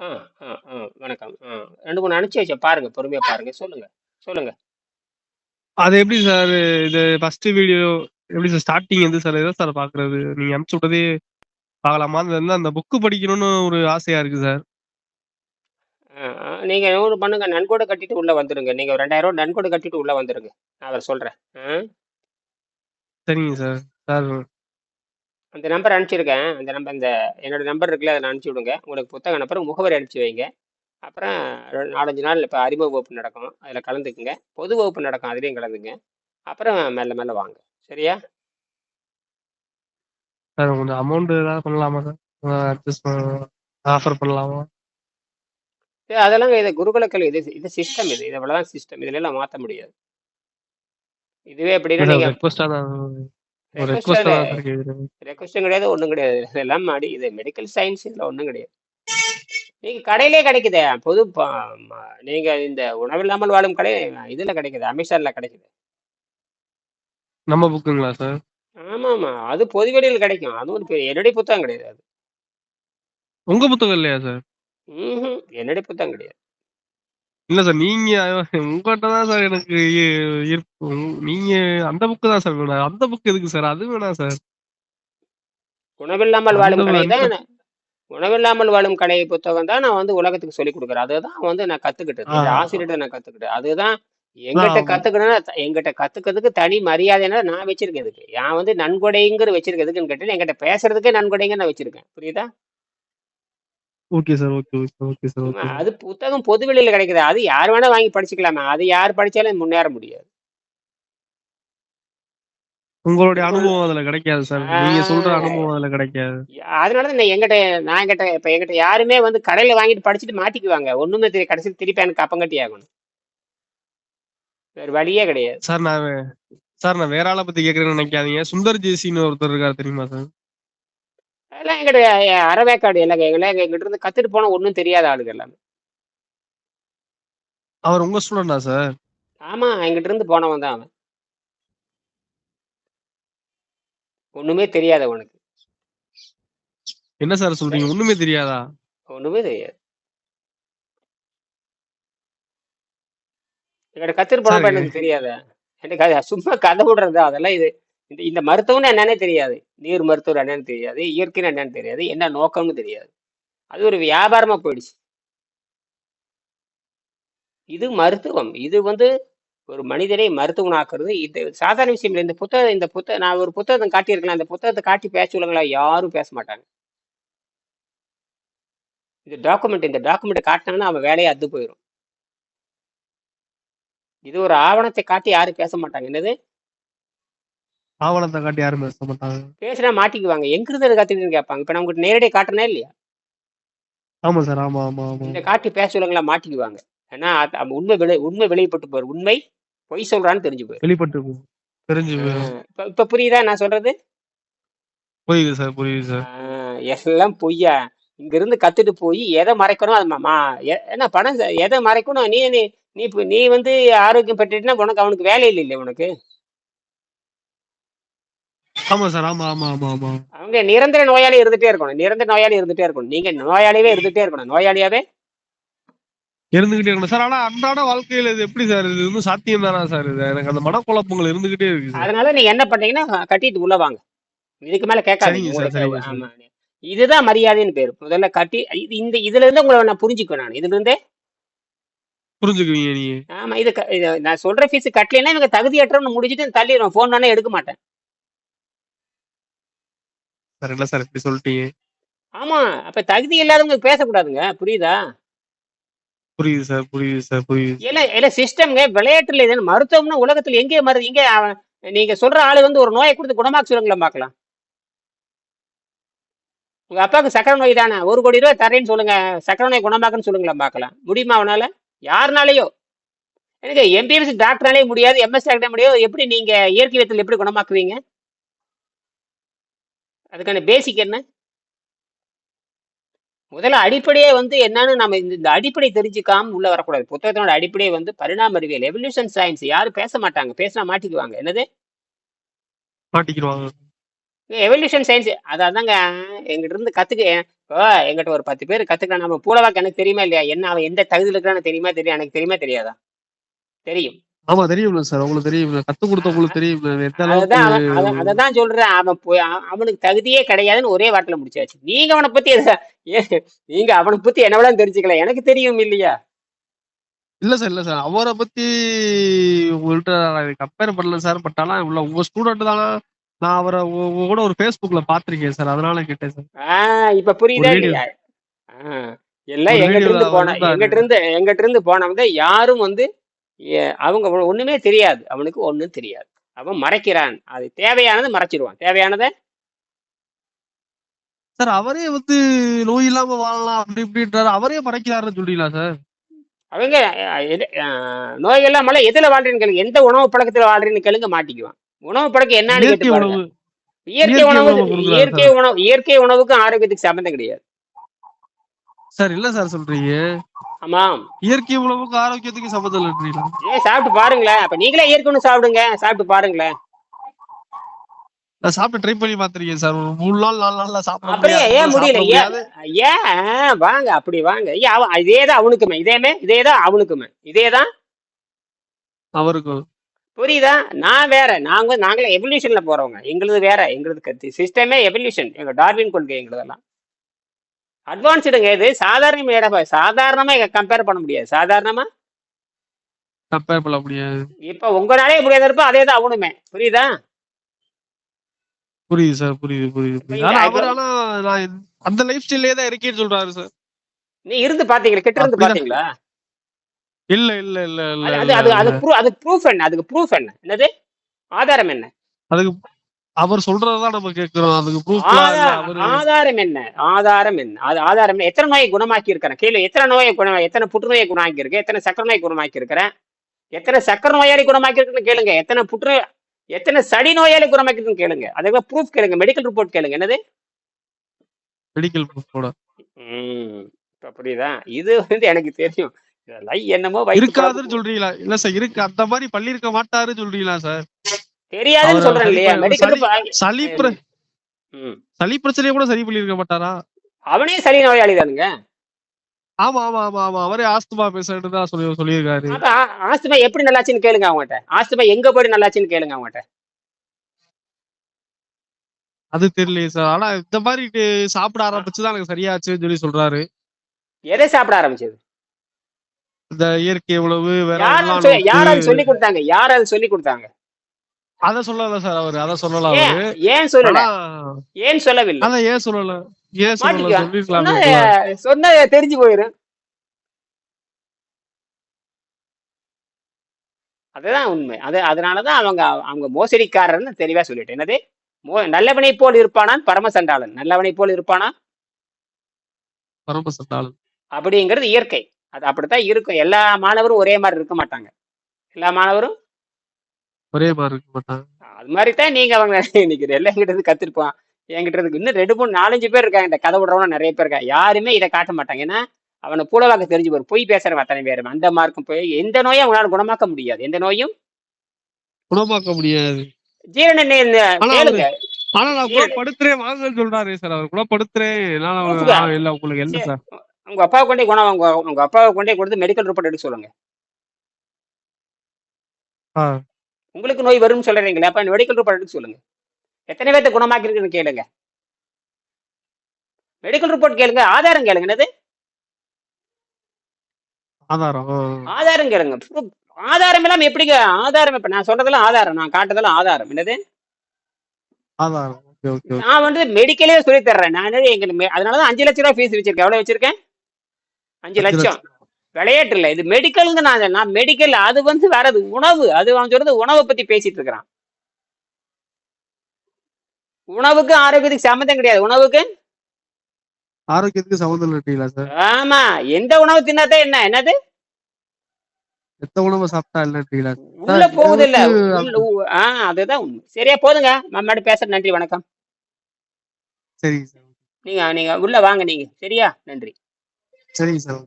ஆ, ஆ, ஆ. வணக்கம். ஆ 2, 3 அனுப்பிச்சு வச்சேன். பாருங்க. பொறுமையா பாருங்க. சொல்லுங்க. சொல்லுங்க. அது எப்படி சார் இது ஃபர்ஸ்ட் வீடியோ எப்படி சார் ஸ்டார்ட்டிங் எது சார் எத சார் பார்க்குறது? நீங்க அனுப்பிச்சு விட்டதே பார்க்கலாமா? அது வந்து அந்த புக் படிக்கணும்னு ஒரு ஆசையா இருக்கு சார். ஆ, ஆ. நீங்க ஒண்ணு பண்ணுங்க. நன்கொடை கட்டிட்டு உள்ள வந்துருங்க. நீங்க ரூ. 2000 நன்கொடை கட்டிட்டு உள்ள வந்துருங்க. நான் அத சொல்றேன். ஆ. சரிங்க சார். சார் அந்த நம்பர் அனுப்பிச்சிருக்கேன். அந்த நம்பர் இந்த என்னோட நம்பர் இருக்குல்ல, அதில அனுப்பிச்சு விடுங்க. உங்களுக்கு புத்தகம் அனுப்புறேன். முகவரி அனுப்பிச்சு வைங்க. அப்புறம் 4, 5 நாள் இப்ப அறிமுக வகுப்பு நடக்கும். அதில கலந்துக்குங்க. பொது வகுப்பு நடக்கும். அதிலயும் கலந்துங்க. அப்புறம் மெல்ல மெல்ல வாங்க. சரியா? சார் கொஞ்சம் அமௌண்ட் ஏதாவது பண்ணலாமா சார்? அட்ஜஸ்ட் ஆஃபர் பண்ணலாமா? ஏ அதெல்லாம் இது குருகுல கல்வி. இது இது சிஸ்டம் இது. இவ்வளவுதான் சிஸ்டம். இதுலலாம் மாத்த முடியாது. இதுவே எப்படின்னா சார் ரெக்வெஸ்டும் கிடையாது. ஒண்ணும் கிடையாது. இதெல்லாம் மாடி இது மெடிக்கல் சயன்ஸ் இதுல ஒண்ணும் கிடையாது. நீங்க கடையிலே கிடைக்குதே. பொது நீங்க இந்த உணவில்லாமல் வாழும் கடை இதுல கிடைக்குது. அமேசான்ல கிடைக்குது. நம்ம புக்குங்களா சார்? ஆமாமா. அது பொது வெளியில கிடைக்கும். அது ஒரு பெரிய என்னுடைய புத்தகம் கிடையாது அது. உங்க புத்தகம் இல்லையா சார்? என்னுடைய புத்தகம் கிடையாது. இல்ல சார். நீங்க உங்கட்ட தான் சார் எனக்கு ஈர்ப்பு. நீங்க அந்த புக் தான் சார் வேணும். அந்த புக் எதுக்கு சார்? அது வேணாம் சார். உணவில்லாமல் அந்த வாழும் அந்த தான் உணவில்லாமல் வாழும் கடை புத்தகம் தான் நான் வந்து உலகத்துக்கு சொல்லிக் குடுக்குறேன். அதுதான் வந்து நான் கத்துக்கிட்டது. ஆ. இந்த ஆசிரியர்ட்ட நான் கத்துக்கிட்டேன். அதுதான் என்கிட்ட ஆமா. கத்துக்கணும்னா என்கிட்ட கத்துக்கிறதுக்கு தனி மரியாதைன்னா நான் வச்சிருக்கேன் இதுக்கு. நான் வந்து நன்கொடைங்கிற வச்சிருக்கேன் எதுக்குன்னு கேட்டீங்கன்னா, என்கிட்ட பேசுறதுக்கே நன்கொடைங்க நான் வச்சிருக்கேன். புரியுதா? Okay sir. Okay, okay, okay sir. Okay. அது புத்தகம் பொது வெளியில கிடைக்குது. அது யார் வேணா வாங்கி படிச்சுக்கலாமே. அது யார் படிச்சாலும் முன்னேற முடியாது. உங்களுடைய உங்கள் அனுபவம் அதுல கிடைக்காது சார். நீங்க சொல்ற அனுபவம் அதுல கிடைக்காது. அதனால தான் நான் என்கிட்ட நான் என்கிட்ட இப்ப என்கிட்ட யாருமே வந்து கடையில வாங்கிட்டு படிச்சுட்டு மாட்டிக்குவாங்க. ஒண்ணுமே தெரியாது. கடைசியில திருப்பி எனக்கு கப்பங்கட்டி ஆகணும். வேற வழியே கிடையாது. சார் நான் சார் நான் வேற ஆள பத்தி கேட்கிறேன்னு நினைக்காதீங்க. சுந்தர் ஜேசின்னு ஒருத்தர் இருக்காரு தெரியுமா சார்? அதெல்லாம் என்கிட்ட அறவேக்காடு எல்லாம் எல்லாம் எங்கிட்ட இருந்து கத்துட்டு போன ஒண்ணும் தெரியாத ஆளுங்க எல்லாமே. அவர் உங்க ஸ்டூடெண்ட்டா சார்? ஆமா. என்கிட்ட இருந்து போனவன் தான் அவன். ஒண்ணுமே தெரியாது அவனுக்கு. என்ன சார் சொல்றீங்க? ஒண்ணுமே தெரியாதா? ஒண்ணுமே தெரியாது. என்கிட்ட கத்துட்டு போனப்ப எனக்கு தெரியாதா? எனக்கு சும்மா கதை விடுறது அதெல்லாம் இது இந்த இந்த மருத்துவம்னு என்னன்னே தெரியாது. நீர் மருத்துவர் என்னன்னு தெரியாது. இயற்கைன்னு என்னன்னு தெரியாது. என்ன நோக்கம்னு தெரியாது. அது ஒரு வியாபாரமா போயிடுச்சு. இது மருத்துவம். இது வந்து ஒரு மனிதனை மருத்துவனாக்குறது. இது சாதாரண விஷயம் இல்லை இந்த புத்தகம் இந்த புத்தகம் நான் ஒரு புத்தகத்தை காட்டியிருக்கலாம். அந்த புத்தகத்தை காட்டி பேச சொல்லுங்களா? யாரும் பேச மாட்டாங்க. இது டாக்குமெண்ட் இந்த டாக்குமெண்ட் காட்டினாங்கன்னா அவன் வேலையை அது போயிடும் இது ஒரு ஆவணத்தை காட்டி யாரும் பேச மாட்டாங்க. என்னது? ஆவணத்த காட்டி யாரும் பேச மாட்டாங்க. பேசினா மாட்டிக்குவாங்க. எங்கிருந்து இத கத்துக்கிட்டீங்கன்னு கேட்பாங்க. இப்ப நான் உங்ககிட்ட நேரடியா காட்டுறேனா இல்லையா? ஆமா சார். ஆமா, ஆமா, ஆமா. இந்த காட்டி பேச சொல்லுங்களா? மாட்டிக்குவாங்க. ஏன்னா அது உண்மை வெளி உண்மை வெளிப்பட்டு போயிரும். உண்மை பொய் சொல்றான்னு தெரிஞ்சு போயிரும். வெளிப்பட்டு போ தெரிஞ்சு. போயிரும். இப்ப இப்ப புரியுதா நான் சொல்றது? புரியுது சார். புரியுது சார். எல்லாம் பொய்யா? இங்க இருந்து கத்துட்டு போய் எத மறைக்கணும் அது ம மா எ என்ன பணம் ச எத மறைக்கணும் நீ நீ நீ இப்ப நீ வந்து ஆரோக்கியம் பெற்றுட்டீன்னா உனக்கு அவனுக்கு வேலை இல்லைல்ல உனக்கு. ஆமா சார். ஆமா, ஆமா, ஆமா, ஆமா. அவங்க நிரந்தர நோயாளி இருந்துட்டே இருக்கணும். நிரந்தர நோயாளி இருந்துட்டே இருக்கணும். நீங்க நோயாளியாவே இருந்துட்டே இருக்கணும். நோயாளியாவே இருந்துகிட்டே இருக்கணும். சார் ஆனா அன்றாட வாழ்க்கையில இது எப்படி சார்? இது வந்து சாத்தியம் தானா சார் இது? எனக்கு அந்த மனக்குழப்பங்கள் இருந்துகிட்டே இருக்கு. அதனால நீங்க என்ன பண்றீங்கன்னா கட்டிட்டு உள்ள வாங்க. இதுக்கு மேல கேட்காதீங்க. ஆமா. இதுதான் மரியாதைன்னு பேரு. முதல்ல கட்டி இந்த இதுல இருந்து உங்கள நான் புரிஞ்சுக்குவேன் நான். இதுல இருந்தே புரிஞ்சுக்குவீங்க நீங்க. ஆமா. இது நான் சொல்ற ஃபீஸ் கட்டலைன்னா இவங்க தகுதியற்றவன்னு முடிச்சுட்டு தள்ளிருவேன். ஃபோன் பண்ணா எடுக்க மாட்டேன். சார் என்ன சார் இப்படி சொல்லிட்டீங்க? ஆமா. அப்ப தகுதி இல்லாதவங்க பேசக்கூடாதுங்க. புரியுதா? புரியுது சார். புரியுது சார். புரியுது. இல்ல இல்ல சிஸ்டம்ங்க விளையாட்டுல இது மருத்துவம்னா உலகத்துல எங்கே மரு எங்க அவன் நீங்க சொல்ற ஆளு வந்து ஒரு நோயை குடுத்து குணமாக்க சொல்லுங்களேன் பார்க்கலாம். உங்க அப்பாவுக்கு சர்க்கரை நோய் தானே. ரூ. 1,00,00,000 தரேன்னு சொல்லுங்க. சர்க்கரை நோய் குணமாக்குன்னு சொல்லுங்களேன் பார்க்கலாம். முடியுமா அவனால? யாருனாலயோ. எனக்கு எம்பிபிஎஸ் டாக்டர்னாலே முடியாது. எம்எஸ் டாக்டர் முடியாது. எப்படி நீங்க இயற்கை வைத்தியத்துல எப்படி குணமாக்குவீங்க? அதுக்கான பேசிக் என்ன? முதல்ல அடிப்படையே வந்து என்னன்னு நம்ம இந்த அடிப்படை தெரிஞ்சுக்காம உள்ள வரக்கூடாது. புத்தகத்தினோட அடிப்படை வந்து பரிணாம அறிவியல். எவல்யூஷன் சயன்ஸ் யாரும் பேச மாட்டாங்க. பேசினா மாட்டிக்குவாங்க. என்னது? மாட்டிக்கிருவாங்க. எவல்யூஷன் சயின்ஸ் அதாங்க எங்கிட்ட இருந்து கத்துக்க இப்போ எங்கிட்ட ஒரு பத்து பேர் கத்துக்கலாம் நம்ம பூலவாக்கு எனக்கு தெரியுமா இல்லையா என்ன அவன் எந்த தகுதியில் இருக்கிறான்னு தெரியுமா தெரியும் எனக்கு தெரியுமா தெரியாதா தெரியும் ஆமா தெரியும்ல சார் உங்களுக்கு தெரியும்ல. கத்து கொடுத்தவங்களுக்கு தெரியும்ல. எந்த அதுதான் அளவுக்கு சொல்றேன். அவன் போய் அவ- அவனுக்கு தகுதியே கிடையாதுன்னு ஒரே வாட்டில முடிச்சாச்சு. நீங்க அவனை பத்தி நீங்க அவனை பத்தி என்ன விட தெரிஞ்சுக்கல எனக்கு தெரியும் இல்லையா? இல்ல சார் இல்ல சார் அவரை பத்தி உங்கள்கிட்ட கம்பேர் பண்ணல சார் பட் ஆனா உள்ள உங்க ஸ்டூடெண்ட் தானா? நான் அவரை கூட ஒரு ஃபேஸ்புக்ல பாத்திருக்கேன் சார் அதனால கேட்டேன் சார் இப்ப புரியுதா. இல்லையா? எல்லாம் எங்கிட்ட இருந்து போன. எங்கிட்ட இருந்து எங்கிட்ட இருந்து போனவங்க யாரும் வந்து அவங்க ஒ- ஒண்ணுமே தெரியாது. அவனுக்கு ஒண்ணும் தெரியாது. அவன் மறைக்கிறான். அது தேவையானதை மறைச்சிருவான். தேவையானதை? சார் அவரே வந்து நோய் இல்லாம வாழலாம் அப்படி இப்படின்றாரு. அவரே மறைக்கிறாருன்னு சொல்றீங்களா சார்? அவங்க நோய் இல்லாமல எதுல வாழ்றேன்னு கேளுங்க. எந்த உணவு பழக்கத்துல வாழ்றேன்னு கேளுங்க மாட்டிக்குவான். உணவு பழக்கம் என்னன்னு இயற்கை உணவு. இயற்கை உணவு இயற்கை உணவு இயற்கை உணவுக்கும் ஆரோக்கியத்துக்கு சம்பந்தம் கிடையாது. சார் இல்ல சார் சொல்றீங்க. ஆமாம். இயற்கை உணவுக்கு ஆரோக்கியத்துக்கு சம்மந்தம் இல்லைன்றீங்களா ஏன் சாப்பிட்டு பாருங்களேன். அப்ப நீங்களே இயற்கை உணவு சாப்பிடுங்க. சாப்பிட்டு பாருங்களேன். நான் சாப்பிட்டு ட்ரை பண்ணி பாத்திருக்கேன் சார். ஒரு மூணு நாள் நாலு நாள்ல சாப்பிட அப்படியே ஏன் முடியல? ஏன்? வாங்க அப்படி வாங்க. ஏன் அவன் இதேதான் அவனுக்குமே. இதேமே இதேதான் அவனுக்குமே. இதேதான். அவருக்கு. புரியுதா? நான் வேற. நாங்க நாங்களே எவல்யூஷன்ல போறவங்க. எங்களுது வேற. எங்களுது சிஸ்டமே எவல்யூஷன் எங்க டார்வின் கொள்கை எங்களுதெல்லாம். அட்வான்ஸ்டுங்க இது சாதாரண இடம் சாதாரணமா கம்பேர் பண்ண முடியாது. சாதாரணமா? கம்பேர் பண்ண முடியாது. இப்ப உங்களாலே முடியாத இருப்ப அதே தான் அவனுமே. புரியுதா? புரியுது சார் புரியுது புரியுது நான் அந்த லைஃப் ஸ்டைலே தான் இருக்கேன்னு சொல்றாரு சார். நீ இருந்து பாத்தீங்களா? கிட்ட இருந்து பாத்தீங்களா? இல்ல இல்ல இல்ல இல்ல அது அது அது அதுக்கு ப்ரூஃப் என்ன? அதுக்கு ப்ரூஃப் என்ன? என்னது? ஆதாரம் என்ன? அதுக்கு அவர் சொல்றதுதான் நம்ம கேக்குறோம் அதுக்கு இல்ல ஆதாரம் என்ன? ஆதாரம் என்ன? அது ஆதாரம் எத்தனை நோயை குணமாக்கி இருக்கிறேன் கேளு எத்தனை நோயை குணம் எத்தனை புற்றுநோயை குணமாக்கி இருக்கேன் எத்தனை சக்கரை நோயை குணமாக்கி இருக்கிறேன் எத்தனை சக்கரை நோயாளி குணமாக்கி இருக்குன்னு கேளுங்க. எத்தனை புற்று எத்தனை சடி நோயாளி குணமாக்கி இருக்குன்னு கேளுங்க. அதுக்கு ப்ரூஃப் கேளுங்க. மெடிக்கல் ரிப்போர்ட் கேளுங்க. என்னது? மெடிக்கல் ப்ரூஃபோட ம் இப்ப புரியுதா? இது வந்து எனக்கு தெரியும். இதெல்லாம் என்னமோ இருக்காதுன்னு. சொல்றீங்களா? இல்ல சார் இருக்கு. அந்த மாதிரி பண்ணிருக்க மாட்டாருன்னு சொல்றீங்களா சார்? தெரியாதுன்னு சொல்றேன் இல்லையா? சளி சளி பிரச்சனையை கூட சரி பண்ணிருக்க மாட்டாரா அவனே சளி நோயாளி தானுங்க. ஆமா ஆமா ஆமா ஆமா. அவரே ஆஸ்துமா பேஷண்ட் தான் சொல்லி சொல்லியிருக்காரு. ஆஸ்துமா எப்படி நல்லாச்சுன்னு கேளுங்க அவங்ககிட்ட. ஆஸ்துமா எங்க போய் நல்லாச்சுன்னு கேளுங்க அவங்ககிட்ட. அது தெரியலையே சார். ஆனா இந்த மாதிரி சாப்பிட ஆரம்பிச்சுதான் எனக்கு சரியாச்சுன்னு சொல்லி சொல்றாரு. எதை சாப்பிட ஆரம்பிச்சது? இந்த இயற்கை உணவு வேற யார் எல்லாம் அது சொல்லி- கொடுத்தாங்க? யார் அது சொல்லி கொடுத்தாங்க? அத சொல்லல சார் அவரு அத சொல்லல அவரு. ஏன் சொல்லல? ஏன் சொல்லவில்லை? அத ஏன் சொல்லல? ஏன் சொல்லல? சொன்னா தெரிஞ்சு போயிரும் அதுதான் உண்மை. அது அதனாலதான் அவங்க அவங்க மோசடிக்காரர்னு தெளிவா சொல்லிட்டேன். என்னது? மோ நல்லவனை போல் இருப்பானான் பரமசண்டாளன். நல்லவனை போல் இருப்பானா? பரம சட்டாளன் அப்படிங்கிறது இயற்கை. அது அப்படித்தான் இருக்கும். எல்லா மாணவரும் ஒரே மாதிரி இருக்க மாட்டாங்க. எல்லா மாணவரும் ஒரே மாதிரி இருக்க மாட்டாங்க. அது மாதிரி தான் நீங்க அவங்க இன்னைக்கு எல்லாம் இருந்து கத்துருப்பான் என்கிட்ட இருக்கு இன்னும் ரெண்டு மூணு நாலஞ்சு பேர் இருக்காங்க. இந்த கதை விடுறவங்க நிறைய பேர் இருக்காங்க. யாருமே இதை காட்ட மாட்டாங்க. ஏன்னா அவனை பூலவாக்க தெரிஞ்சு போய் பொய் பேசுறவன் அத்தனை பேரும் அந்த மார்க்கும் போய் எந்த நோயும் அவங்களால குணமாக்க முடியாது. எந்த நோயும்? குணமாக்க முடியாது. ஜீரண கேளுங்க. ஆனா நான் குணப்படுத்துறேன். வாங்கன்னு சொல்றாரு சார். அவர் குணப்படுத்துறேன். நான் அவர் கூப்பிடுங்க. ஆ, இல்ல உங்களுக்கு என்ன சார்? உங்க அப்பாவை கொண்டே குணம் உங்க உங்க அப்பாவை கொண்டே கொடுத்து மெடிக்கல் ரிப்போர்ட் எடுக்க சொல்லுங்க. உங்களுக்கு நோய் வரும்னு சொல்றீங்களா அப்ப மெடிக்கல் ரிப்போர்ட் எடுக்க சொல்லுங்க. எத்தனை பேர்த்த குணமாக்கி இருக்குன்னு கேளுங்க. மெடிக்கல் ரிப்போர்ட் கேளுங்க ஆதாரம் கேளுங்க என்னது? ஆதாரம் கேளுங்க. ஆதாரம் இல்லாம எப்படிங்க ஆதாரம் இப்ப நான் சொல்றதெல்லாம் ஆதாரம் நான் காட்டுறதெல்லாம் ஆதாரம் என்னது? நான் வந்து மெடிக்கலே சொல்லி தர்றேன். நான் எங்களுக்கு அதனாலதான் அஞ்சு லட்ச ரூபாய் ஃபீஸ் வச்சிருக்கேன். எவ்வளவு வச்சிருக்கேன்? அஞ்சு லட்சம். விளையாட்டு இல்ல இது மெடிக்கல்ங்க நான் நான் மெடிக்கல் அது வந்து வேற அது உணவு. அது அவன் சொல்றது உணவை பத்தி பேசிட்டு இருக்கிறான். உணவுக்கு ஆரோக்கியத்துக்கு சம்மந்தம் கிடையாது. உணவுக்கு? ஆரோக்கியத்துக்கு சம்மந்தம் இல்லட்டீங்களா சார். ஆமா. எந்த உணவு தின்னாதான் என்ன? என்னது? எத்த உணவு சாப்பிட்டா இல்லட்டீங்களா உள்ள போகுது இல்ல. எனக்கு உள்ள உ- ஆ அதுதான் சரியா போதுங்க. நம்மாடி பேசுற நன்றி வணக்கம். சரிங்க சார். நீங்க நீங்க உள்ள வாங்க நீங்க. சரியா? நன்றி. சரிங்க சார்.